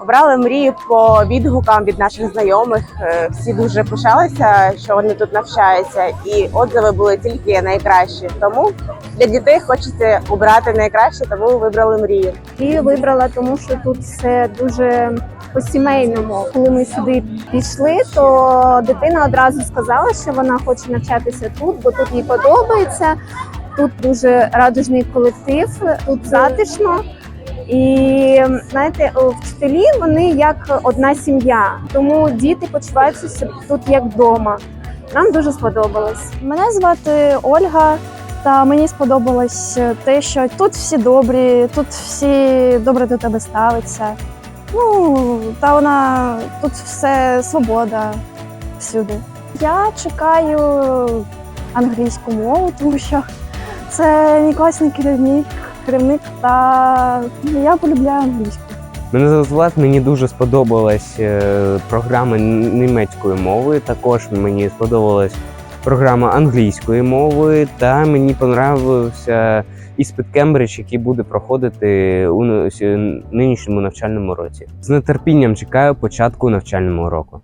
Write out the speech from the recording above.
Обрали мрію по відгукам від наших знайомих. Е, Всі дуже пишалися, що вони тут навчаються, і отзиви були тільки найкращі. Тому для дітей хочеться обрати найкраще, тому вибрали мрію. І вибрала, тому що тут все дуже по-сімейному. Коли ми сюди пішли, то дитина одразу сказала, що вона хоче навчатися тут, бо тут їй подобається. Тут дуже радужний колектив, тут затишно. І знаєте, вчителі вони як одна сім'я, тому діти почуваються тут як вдома. Нам дуже сподобалось. Мене звати Ольга, та мені сподобалось те, що тут всі добрі, тут всі добре до тебе ставляться. Ну, та вона тут все свобода всюди. Я чекаю англійську мову, тому що це мій класний керівник, керівник та я полюбляю англійську. Мене звати мені дуже сподобалась е, програма німецької мови. Також мені сподобалась програма англійської мови, та мені понравився іспит Кембридж, який буде проходити у нинішньому навчальному році. З нетерпінням чекаю початку навчального року.